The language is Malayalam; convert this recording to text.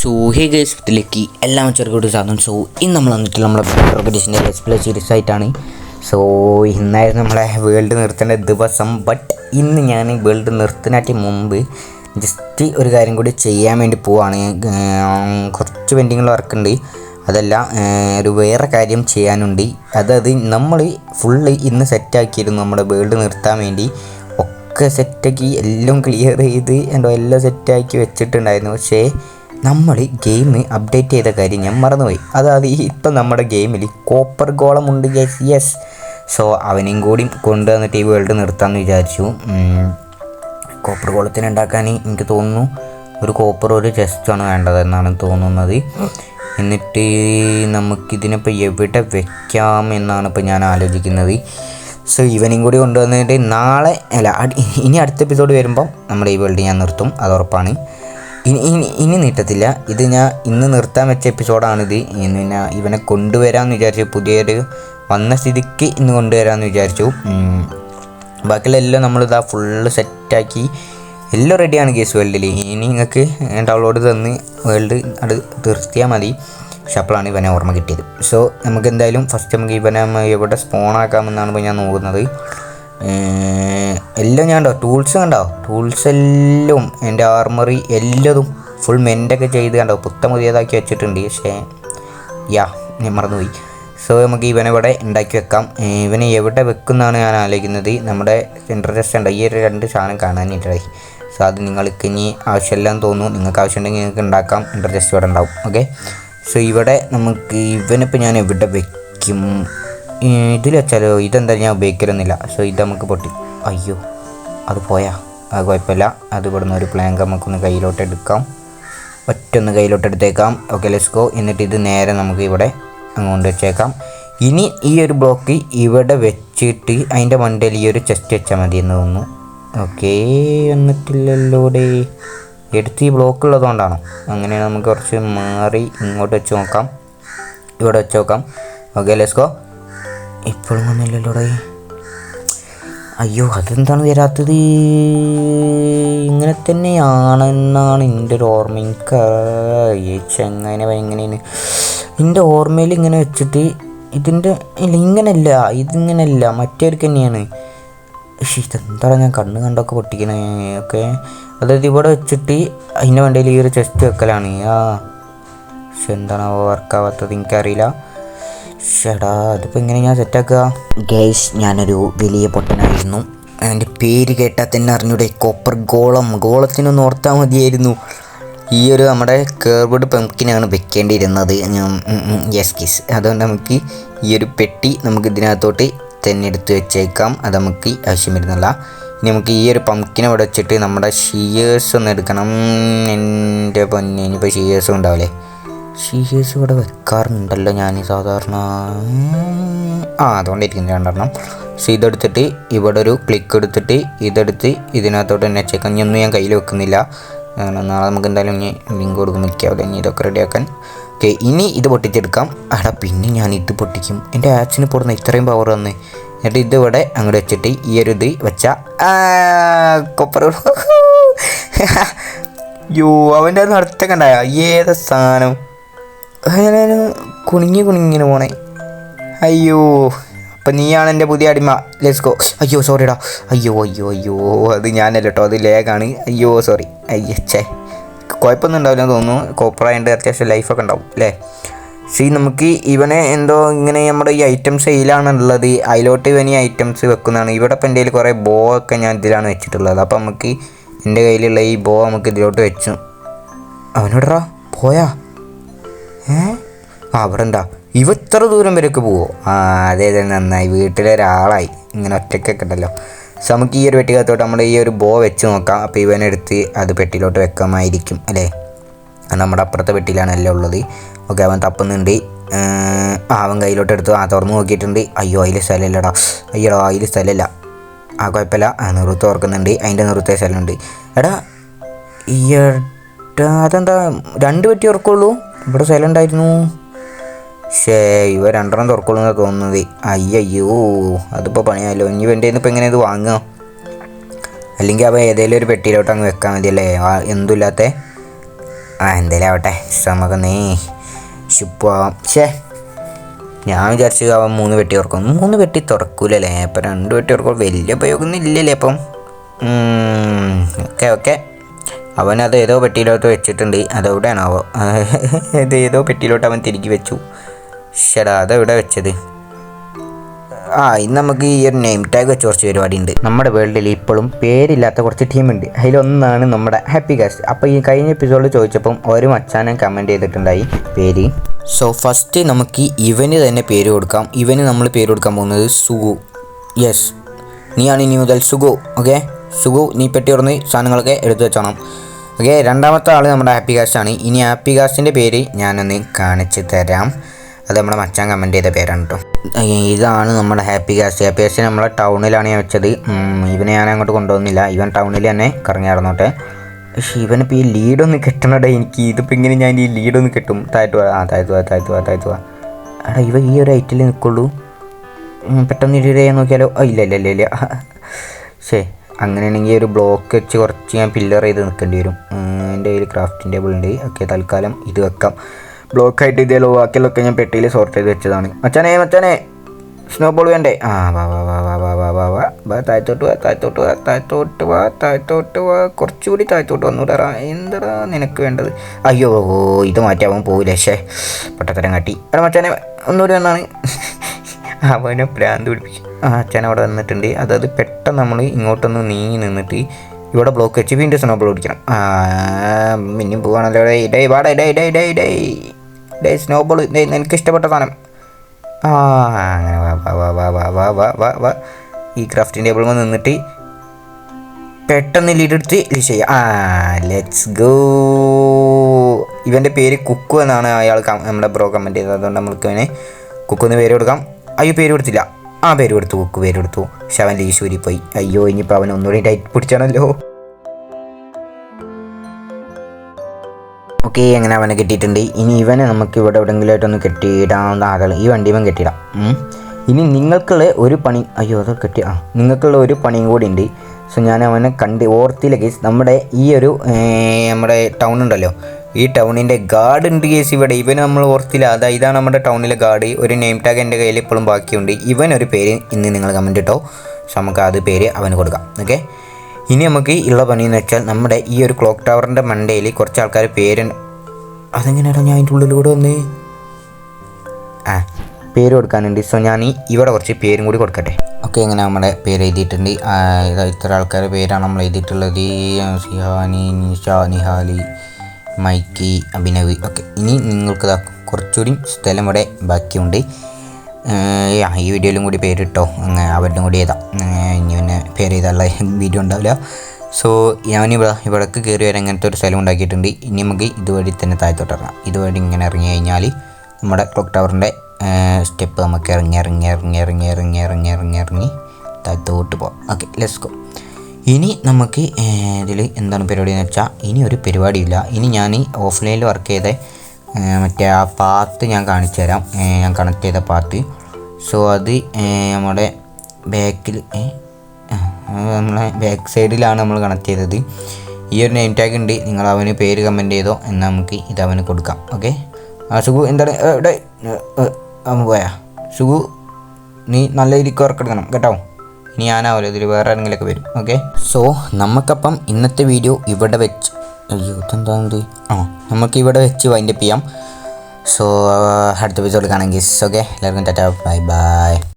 സോ ഹേ ഗേസ് വിത്തിലേക്ക് എല്ലാ ചെറുകൂട്ട് സാധനം സോ ഇന്ന് നമ്മൾ വന്നിട്ട് നമ്മളെ റോക്കറ്റീസിന്റെ ലെസ് പ്ലേ സീരീസ് ആയിട്ടാണ്. സോ ഇന്നായിരുന്നു നമ്മളെ വേൾഡ് നിർത്തേണ്ട ദിവസം ബട്ട് ഇന്ന് ഞാൻ വേൾഡ് നിർത്തുന്നതിന് മുമ്പ് ജസ്റ്റ് ഒരു കാര്യം കൂടി ചെയ്യാൻ വേണ്ടി പോവാണ്. കുറച്ച് പെൻഡിങ്ങുള്ള വർക്കുണ്ട് അതല്ല ഒരു വേറെ കാര്യം ചെയ്യാനുണ്ട്. അതായത് നമ്മൾ ഫുള്ള് ഇന്ന് സെറ്റാക്കിയിരുന്നു നമ്മുടെ വേൾഡ് നിർത്താൻ വേണ്ടി. ഒക്കെ സെറ്റാക്കി എല്ലാം ക്ലിയർ ചെയ്ത് എന്തോ എല്ലാം സെറ്റാക്കി വെച്ചിട്ടുണ്ടായിരുന്നു. പക്ഷേ നമ്മൾ ഗെയിം അപ്ഡേറ്റ് ചെയ്ത കാര്യം ഞാൻ മറന്നുപോയി. അതായത് ഇപ്പം നമ്മുടെ ഗെയിമിൽ കോപ്പർ ഗോളമുണ്ട് യെസ് യെസ് സോ അവനെയും കൂടി കൊണ്ടുവന്നിട്ട് ഈ വേൾഡ് നിർത്താമെന്ന് വിചാരിച്ചു. കോപ്പർ ഗോളത്തിന് ഉണ്ടാക്കാൻ എനിക്ക് തോന്നുന്നു ഒരു കോപ്പർ ഒരു ചെസ്റ്റാണ് വേണ്ടതെന്നാണ് തോന്നുന്നത്. എന്നിട്ട് നമുക്കിതിനിപ്പോൾ എവിടെ വെക്കാം എന്നാണ് ഇപ്പോൾ ഞാൻ ആലോചിക്കുന്നത്. സോ ഇവനും കൂടി കൊണ്ടുവന്നിട്ട് നാളെ അല്ല ഇനി അടുത്ത എപ്പിസോഡ് വരുമ്പോൾ നമ്മുടെ ഈ വേൾഡ് ഞാൻ നിർത്തും. അത് ഉറപ്പാണ്. ഇനി ഇനി ഇനി നീട്ടത്തില്ല. ഇത് ഞാൻ ഇന്ന് നിർത്താൻ വെച്ച എപ്പിസോഡാണിത് പിന്നെ ഇവനെ കൊണ്ടുവരാമെന്ന് വിചാരിച്ചു പുതിയൊരു വന്ന സ്ഥിതിക്ക് ഇന്ന് കൊണ്ടുവരാമെന്ന് വിചാരിച്ചു. ബാക്കിയുള്ള എല്ലാം നമ്മളിതാ ഫുള്ള് സെറ്റാക്കി എല്ലാം റെഡിയാണ് കേസ് വേൾഡിൽ ഇനി നിങ്ങൾക്ക് ഡൗൺലോഡ് തന്ന് വേൾഡ് അത് തീർത്തിയാൽ മതി. പക്ഷെ അപ്പോഴാണ് ഇവനെ ഓർമ്മ കിട്ടിയത്. സോ നമുക്ക് എന്തായാലും ഫസ്റ്റ് നമുക്ക് ഇവനെ എവിടെ സ്പോൺ ആക്കാമെന്നാണ് ഇപ്പോൾ ഞാൻ നോക്കുന്നത്. എല്ലാം ഞാൻ കണ്ടോ? ടൂൾസ് കണ്ടോ? ടൂൾസ് എല്ലാം എന്റെ ആർമറി എല്ലതും ഫുൾ മെന്റൊക്കെ ചെയ്ത് കണ്ടോ? പുത്ത പുതിയതാക്കി വെച്ചിട്ടുണ്ട്. പക്ഷേ യാ ഞാൻ മറന്നുപോയി. സോ നമുക്ക് ഇവനെവിടെ ഉണ്ടാക്കി വെക്കാം. ഇവനെ എവിടെ വെക്കുന്നതാണ് ഞാൻ ആലോചിക്കുന്നത്. നമ്മുടെ സെൻട്രൽ ടെസ്റ്റ് ഉണ്ട് ഈ ഒരു രണ്ട് സാധനം കാണാനായിട്ടായി. സോ അത് നിങ്ങൾക്ക് ഇനി ആവശ്യമില്ലാന്ന് തോന്നുന്നു. നിങ്ങൾക്ക് ആവശ്യമുണ്ടെങ്കിൽ നിങ്ങൾക്ക് ഉണ്ടാക്കാം. ഇന്റർ ജസ്റ്റ് ഇവിടെ ഉണ്ടാവും. ഓക്കെ സോ ഇവിടെ നമുക്ക് ഇവനിപ്പോൾ ഞാൻ എവിടെ വെക്കും? ഇതിൽ വെച്ചാലോ ഇതെന്തായാലും ഞാൻ ഉപയോഗിക്കലൊന്നുമില്ല. സോ ഇത് നമുക്ക് പൊട്ടി. അയ്യോ അത് പോയാ. അത് കുഴപ്പമില്ല. അത് ഇവിടുന്ന് ഒരു പ്ലാങ്ക് നമുക്കൊന്ന് കയ്യിലോട്ട് എടുക്കാം. ഒറ്റൊന്ന് കയ്യിലോട്ട് എടുത്തേക്കാം. ഓക്കെ ലെറ്റ്സ് ഗോ എന്നിട്ട് ഇത് നേരെ നമുക്ക് ഇവിടെ അങ്ങോട്ട് വെച്ചേക്കാം. ഇനി ഈ ഒരു ബ്ലോക്ക് ഇവിടെ വെച്ചിട്ട് അതിന്റെ മണ്ടയിൽ ഈ ഒരു ചെസ്റ്റ് വെച്ചാൽ മതി എന്ന് തോന്നുന്നു. ഓക്കേ എന്നിട്ടില്ലല്ലോടെ എടുത്ത് ഈ ബ്ലോക്ക് ഉള്ളതുകൊണ്ടാണോ? അങ്ങനെ നമുക്ക് കുറച്ച് മാറി ഇങ്ങോട്ട് വെച്ച് നോക്കാം. ഇവിടെ വെച്ച് നോക്കാം. ഓക്കെ ലെറ്റ്സ് ഗോ ഇപ്പോഴും ഒന്നുമില്ലല്ലോടെ അയ്യോ അതെന്താണ് വരാത്തത്? ഇങ്ങനെ തന്നെയാണെന്നാണ് എന്റെ ഒരു ഓർമ്മ. എനിക്ക് ചെങ്ങനെ എങ്ങനെയാണ്? എന്റെ ഓർമ്മയിൽ ഇങ്ങനെ വെച്ചിട്ട് ഇതിന്റെ ഇല്ല ഇങ്ങനെയല്ല ഇതിങ്ങനെയല്ല മറ്റേർക്ക് തന്നെയാണ്. പക്ഷേ ഇതെന്താണ് ഞാൻ കണ്ണ് കണ്ടൊക്കെ പൊട്ടിക്കണേ? ഓക്കെ അതായത് ഇവിടെ വെച്ചിട്ട് അതിന്റെ വണ്ടിയിൽ ഈ ഒരു ചെസ്റ്റ് വെക്കലാണ്. ആ പക്ഷെ എന്താണ് വർക്കാവാത്തത് എനിക്കറിയില്ല. ഷടാ അതിപ്പോൾ ഇങ്ങനെ ഞാൻ സെറ്റാക്കുക ഗൈസ് ഞാനൊരു വലിയ പൊട്ടനായിരുന്നു. എന്റെ പേര് കേട്ടാൽ തന്നെ അറിഞ്ഞൂടെ കോപ്പർ ഗോളം. ഗോളത്തിനൊന്ന് ഓർത്താൽ മതിയായിരുന്നു. ഈ ഒരു നമ്മുടെ കേർബഡ് പംകിനാണ് വെക്കേണ്ടിയിരുന്നത്. യെസ് കിസ് അതുകൊണ്ട് നമുക്ക് ഈ ഒരു പെട്ടി നമുക്ക് ഇതിനകത്തോട്ട് തന്നെ എടുത്ത് വെച്ചേക്കാം. അത് നമുക്ക് ആവശ്യം വരുന്നില്ല ഇനി നമുക്ക് ഈ ഒരു പംകിനെ ഇവിടെ വെച്ചിട്ട് നമ്മുടെ ഷിയേഴ്സ് ഒന്ന് എടുക്കണം. എന്റെ പൊന്നെ ഇനിയിപ്പോൾ ഷിയേഴ്സും ഉണ്ടാവില്ലേ? ഷീഹേഴ്സ് ഇവിടെ വെക്കാറുണ്ടല്ലോ ഞാൻ സാധാരണ. ആ അതുകൊണ്ടിരിക്കുന്നു രണ്ടെണ്ണം. സോ ഇതെടുത്തിട്ട് ഇവിടെ ഒരു ക്ലിക്ക് എടുത്തിട്ട് ഇതെടുത്ത് ഇതിനകത്തോട്ട് തന്നെ വെച്ചേക്കാം ഇനി ഒന്നും ഞാൻ കയ്യിൽ വെക്കുന്നില്ല. നാളെ നമുക്ക് എന്തായാലും ഇനി ലിങ്ക് കൊടുക്കും മിക്കാവില്ല ഇനി ഇതൊക്കെ റെഡിയാക്കാൻ ഓക്കെ ഇനി ഇത് പൊട്ടിച്ചെടുക്കാം. അടാ പിന്നെ ഞാൻ ഇത് പൊട്ടിക്കും. എന്റെ ആച്ചിന് പൊടുന്ന ഇത്രയും പവർ വന്ന്. എന്നിട്ട് ഇതിവിടെ അങ്ങോട്ട് വെച്ചിട്ട് ഈ ഒരു ഇത് വെച്ചാൽ കൊപ്പർ യോ അവന്റെ അത് നടത്തൊക്കെ ഉണ്ടായ സാധനം? അങ്ങനെ കുണിങ്ങി കുണിങ്ങിനു പോണേ. അയ്യോ അപ്പം നീയാണ് എന്റെ പുതിയ അടിമ. ലെറ്റ്സ് ഗോ അയ്യോ സോറിടാ അയ്യോ അയ്യോ അയ്യോ അത് ഞാനല്ല കേട്ടോ അത് ലേഗാണ്. അയ്യോ സോറി അയ്യച്ചേ കുഴപ്പമൊന്നും ഉണ്ടാവില്ല തോന്നുന്നു. കോപ്പറായതുകൊണ്ട് അത്യാവശ്യം ലൈഫൊക്കെ ഉണ്ടാവും അല്ലേ സി നമുക്ക് ഇവനെ എന്തോ ഇങ്ങനെ നമ്മുടെ ഈ ഐറ്റംസ് ഇതിലാണുള്ളത് അതിലോട്ട് ഇവൻ ഈ ഐറ്റംസ് വെക്കുന്നതാണ്. ഇവിടെ ഇപ്പം എന്റെ കയ്യിൽ കുറേ ബോ ഒക്കെ ഞാൻ ഇതിലാണ് വെച്ചിട്ടുള്ളത്. അപ്പം നമുക്ക് എന്റെ കയ്യിലുള്ള ഈ ബോ നമുക്ക് ഇതിലോട്ട് വെച്ചു. അവനോടറാ പോയാ. അവിടെ എന്താ ഇവ ഇത്ര ദൂരം വരെയൊക്കെ പോവോ? ആ അതെ അതെ നന്നായി. വീട്ടിലൊരാളായി. ഇങ്ങനെ ഒറ്റയ്ക്കൊക്കെ ഉണ്ടല്ലോ. സോ നമുക്ക് ഈ ഒരു പെട്ടിക്കകത്തോട്ട് നമ്മുടെ ഈ ഒരു ബോ വെച്ച് നോക്കാം. അപ്പോൾ ഇവനെടുത്ത് അത് പെട്ടിയിലോട്ട് വെക്കാമായിരിക്കും അല്ലേ? നമ്മുടെ അപ്പുറത്തെ പെട്ടിയിലാണ് എല്ലാം ഉള്ളത്. ഓക്കെ അവൻ തപ്പുന്നുണ്ട്. അവൻ കയ്യിലോട്ട് എടുത്തു. ആ തുറന്ന് നോക്കിയിട്ടുണ്ട്. അയ്യോ അതിൽ സ്ഥലമില്ലടാ. അയ്യോടാ അതിൽ സ്ഥലമില്ല. ആ കുഴപ്പമില്ല. നിറുത്ത് ഓർക്കുന്നുണ്ട്. അതിന്റെ നിറുത്തേ സ്ഥലമുണ്ട്. എടാ ഈ അതെന്താ? രണ്ട് പെട്ടി ഓർക്കുള്ളൂ? ഇവിടെ സൈലന്റ് ആയിരുന്നു ഷേ ഇവ രണ്ടെണ്ണം തുറക്കുള്ളൂ എന്നൊക്കെ തോന്നുന്നത്. അയ്യോ അതിപ്പോൾ പണിയാലോ ഇനി എന്റെ ഇന്നിപ്പോൾ എങ്ങനെ ഇത് വാങ്ങുക? അല്ലെങ്കിൽ അവ ഏതെങ്കിലും ഒരു പെട്ടിയിലോട്ട് അങ്ങ് വെക്കാൻ മതിയല്ലേ? എന്തുമില്ലാത്ത? ആ എന്തേലും ആവട്ടെ. നമുക്ക് നീ ഷിപ്പാവാം ഷേ ഞാൻ വിചാരിച്ചു അവൻ മൂന്ന് പെട്ടി തുറക്കും. മൂന്ന് പെട്ടി തുറക്കൂലല്ലേ? അപ്പം രണ്ട് പെട്ടി തുറക്കും വലിയ ഉപയോഗമൊന്നും ഇല്ലല്ലേ അപ്പം ഓക്കെ ഓക്കെ. അവനത് ഏതോ പെട്ടിയിലോട്ട് വെച്ചിട്ടുണ്ട്. അതെവിടെയാണാവോ? ഇത് ഏതോ പെട്ടിയിലോട്ട് അവൻ തിരികെ വെച്ചു. ശടാ അതെവിടെ വെച്ചത്? ആ ഇന്ന് നമുക്ക് ഈ ഒരു നെയിം ടാഗ് വെച്ച് കുറച്ച് പരിപാടി ഉണ്ട് നമ്മുടെ വേൾഡിൽ ഇപ്പോഴും പേരില്ലാത്ത കുറച്ച് ടീമുണ്ട് അതിലൊന്നാണ് നമ്മുടെ ഹാപ്പി കാസ്റ്റ് അപ്പോൾ ഈ കഴിഞ്ഞ എപ്പിസോഡിൽ ചോദിച്ചപ്പം ഒരു മച്ചാനും കമന്റ് ചെയ്തിട്ടുണ്ടായി പേര്. സോ ഫസ്റ്റ് നമുക്ക് ഇവന് തന്നെ പേര് കൊടുക്കാം. ഇവന് നമ്മൾ പേര് കൊടുക്കാൻ പോകുന്നത് സുഗു. യെസ് നീയാണ് ഇനി മുതൽ സുഗു. ഓക്കെ സുഗു നീ പെട്ടി തുറന്ന് സാധനങ്ങളൊക്കെ എടുത്തു വെച്ചോണം. ഓക്കെ രണ്ടാമത്തെ ആൾ നമ്മുടെ ഹാപ്പി കാസ്റ്റാണ് ഇനി ഹാപ്പി കാസ്റ്റിന്റെ പേര് ഞാനൊന്ന് കാണിച്ചു തരാം. അത് നമ്മുടെ മച്ചാൻ കമന്റ് ചെയ്ത പേരാണ് കേട്ടോ ഇതാണ് നമ്മുടെ ഹാപ്പി കാസ്റ്റ് ഹാപ്പി കാസ്റ്റ് നമ്മളെ ടൗണിലാണ് ഞാൻ വെച്ചത്. ഇവനെ ഞാൻ അങ്ങോട്ട് കൊണ്ടുപോകുന്നില്ല ഇവൻ ടൗണിൽ തന്നെ കറങ്ങി നടന്നോട്ടെ പക്ഷേ ഇവനിപ്പോൾ ഈ ലീഡൊന്ന് കിട്ടണടേ എനിക്ക്. ഇതിപ്പോൾ ഇങ്ങനെ ഞാൻ ഈ ലീഡൊന്ന് കിട്ടും? താഴ്ത്തു ആ താഴ്ത്തു പോവാ താഴ്ത്തു താഴ്ത്തു എടാ ഇവ ഈ ഒരു ഐറ്റിൽ നിൽക്കുള്ളൂ പെട്ടെന്ന് ഇരുപത് നോക്കിയാലോ? ആ ഇല്ല ഇല്ല ഇല്ല ഇല്ല. ശേ അങ്ങനെയാണെങ്കിൽ ഒരു ബ്ലോക്ക് വെച്ച് കുറച്ച് ഞാൻ പില്ലർ ചെയ്ത് നിൽക്കേണ്ടി വരും. എന്റെ കയ്യിൽ ക്രാഫ്റ്റിംഗ് ടേബിൾ ഉണ്ട്. ഓക്കെ തൽക്കാലം ഇത് വെക്കാം. ബ്ലോക്കായിട്ട് ഇതേ ബാക്കിയുള്ളതൊക്കെ ഞാൻ പെട്ടിയിൽ സോർട്ട് ചെയ്ത് വെച്ചതാണ്. മച്ചാനെ മച്ചാനെ. സ്നോ ബോൾ വേണ്ടേ? ആ വാ വാ വാ വാ വാ വാ വാ. വാ വാ താഴത്തോട്ട് വാ താഴത്തോട്ട് വാ താഴത്തോട്ട് വാ താഴത്തോട്ട് വാ. കുറച്ചുകൂടി താഴത്തോട്ട് വന്നൂടാ എന്താടാ നിനക്ക് വേണ്ടത്? അയ്യോ ഇത് മാറ്റി അവൻ പോവില്ല? ശേ പൊട്ടത്തരം കാട്ടി. അവിടെ മച്ചാനെ ഒന്നുകൂടി വന്നാണ്. അവനെ പ്രാന്ത് പിടിപ്പിച്ചു. ആ അച്ഛൻ അവിടെ വന്നിട്ടുണ്ട് അതായത് പെട്ടെന്ന് നമ്മൾ ഇങ്ങോട്ടൊന്ന് നീങ്ങി നിന്നിട്ട് ഇവിടെ ബ്ലോക്ക് വെച്ച് വീണ്ടും സ്നോ ബോൾ പിടിക്കണം മിന്നും പോവാണല്ലോ. ഡേ ഡേ ഡേ ഡേ ഡേ ഡേ ഡേ സ്നോ ബോൾ എനിക്ക് ഇഷ്ടപ്പെട്ട സാധനം. ആ അങ്ങനെ വാ വാ വാ വാ വാ വാ വാ വാ വാ. ഈ ക്രാഫ്റ്റിംഗ് ടേബിൾ നിന്നിട്ട് പെട്ടെന്ന് ലീഡെടുത്ത് ഇത് ചെയ്യാം. ആ ലെറ്റ്സ് ഗോ ഇവന്റെ പേര് കുക്കു എന്നാണ് അയാൾ നമ്മുടെ ബ്രോ കമന്റ് ചെയ്തത്. അതുകൊണ്ട് നമ്മൾക്ക് അവനെ കുക്കു എന്ന് പേര് കൊടുക്കാം. അയ്യോ പേര് കൊടുത്തില്ല. ആ പേര് കൊടുത്തു ബുക്ക് പേര് കൊടുത്തു. പക്ഷെ അവൻ ലീശൂരി പോയി. അയ്യോ ഇനിയിപ്പോൾ അവൻ ഒന്നുകൂടി ടൈറ്റ് പിടിച്ചാണല്ലോ. ഓക്കെ അങ്ങനെ അവനെ കെട്ടിയിട്ടുണ്ട്. ഇനി ഇവനെ നമുക്ക് ഇവിടെ എവിടെയെങ്കിലും ആയിട്ടൊന്ന് കെട്ടിയിടാവുന്ന ആളുകൾ ഈ വണ്ടി ഇവൻ കെട്ടിയിടാം. ഇനി നിങ്ങൾക്കുള്ള ഒരു പണി അയ്യോ അത് കെട്ടി ആ നിങ്ങൾക്കുള്ള ഒരു പണിയും കൂടി ഉണ്ട്. സോ ഞാൻ അവനെ കണ്ട് ഓർത്തില്ല കേസ് നമ്മുടെ ഈ ഒരു നമ്മുടെ ടൗൺ ഉണ്ടല്ലോ. ഈ ടൗണിന്റെ ഗാർഡ് ഉണ്ട് കേസ് ഇവിടെ. ഇവന് നമ്മൾ ഓർത്തില്ല. അതാ ഇതാണ് നമ്മുടെ ടൗണിലെ ഗാർഡ് ഒരു നെയിം ടാഗ് എന്റെ കയ്യിൽ ഇപ്പോഴും ബാക്കിയുണ്ട്. ഇവൻ ഒരു പേര് ഇന്ന് നിങ്ങൾ കമന്റ് ഇട്ടോ. സോ നമുക്ക് അത് പേര് അവന് കൊടുക്കാം. ഓക്കെ ഇനി നമുക്ക് ഉള്ള പണി എന്ന് വെച്ചാൽ നമ്മുടെ ഈ ഒരു ക്ലോക്ക് ടവറിന്റെ മണ്ടയിൽ കുറച്ച് ആൾക്കാർ പേര് അതെങ്ങനെയാണ് ഞാൻ അതിന്റെ ഉള്ളിലൂടെ വന്നേ? ആ പേര് കൊടുക്കാനുണ്ട്. സോ ഞാൻ ഈ ഇവിടെ കുറച്ച് പേരും കൂടി കൊടുക്കട്ടെ. ഓക്കെ ഇങ്ങനെ നമ്മുടെ പേര് എഴുതിയിട്ടുണ്ട്. ഇത്ര ആൾക്കാരുടെ പേരാണ് നമ്മൾ എഴുതിയിട്ടുള്ളത്. സിഹാനി നിഷ നിഹാലി. മൈക്കി അഭിനവ്. ഓക്കെ ഇനി നിങ്ങൾക്ക് കുറച്ചുകൂടി സ്ഥലം ഇവിടെ ബാക്കിയുണ്ട്. ഈ വീഡിയോയിലും കൂടി പേരിട്ടോ. അവരുടെ കൂടി എഴുതാം ഇനി പിന്നെ പേര് ചെയ്താലുള്ള വീഡിയോ ഉണ്ടാവില്ല. സോ ഞാനിവിടെ ഇവിടേക്ക് കയറി വരാൻ അങ്ങനത്തെ ഒരു സ്ഥലം ഉണ്ടാക്കിയിട്ടുണ്ട്. ഇനി നമുക്ക് ഇതുവഴി തന്നെ താഴത്തോട്ട് ഇറങ്ങാം. ഇതുവഴി ഇങ്ങനെ ഇറങ്ങി കഴിഞ്ഞാൽ നമ്മുടെ ക്ലോക്ക് ടവറിന്റെ സ്റ്റെപ്പ് നമുക്ക് ഇറങ്ങി ഇറങ്ങി ഇറങ്ങി ഇറങ്ങി ഇറങ്ങി ഇറങ്ങി ഇറങ്ങി ഇറങ്ങി താഴത്തോട്ട് പോകാം ഓക്കെ ലെറ്റ്സ് ഗോ. ഇനി നമുക്ക് ഇതിൽ എന്താണ് പരിപാടി എന്ന് വെച്ചാൽ ഇനി ഒരു പരിപാടിയില്ല. ഇനി ഞാൻ ഓഫ്ലൈനിൽ വർക്ക് ചെയ്ത മറ്റേ ആ പാത്ത് ഞാൻ കാണിച്ചു തരാം. ഞാൻ കണക്ട് ചെയ്ത പാത്ത് സോ അത് നമ്മുടെ ബാക്കിൽ നമ്മളെ ബാക്ക് സൈഡിലാണ് നമ്മൾ കണക്ട് ചെയ്തത്. ഈ ഒരു നെയിം ടാഗ് ഉണ്ട്. നിങ്ങൾ അവന് പേര് കമന്റ് ചെയ്തോ എന്നാൽ നമുക്ക് ഇത് അവന് കൊടുക്കാം. ഓക്കെ ആ സുഖു എന്താണ് ഇവിടെ പോയാ? സുഖു നീ നല്ല രീതിക്ക് വർക്ക് എടുക്കണം. കേട്ടോ? ഇനി ഞാനാവില്ല ഇതിൽ വേറെ ആരെങ്കിലുമൊക്കെ വരും. ഓക്കെ സോ നമുക്കപ്പം ഇന്നത്തെ വീഡിയോ ഇവിടെ വെച്ച് അയ്യോ ഇതെന്താ ഇത് ആ നമുക്ക് ഇവിടെ വെച്ച് വൈൻഡപ്പ് ചെയ്യാം. സോ അടുത്ത എപ്പിസോഡ് കാണാം ഗീസ് ഓക്കെ എല്ലാവർക്കും ടാറ്റ. Bye bye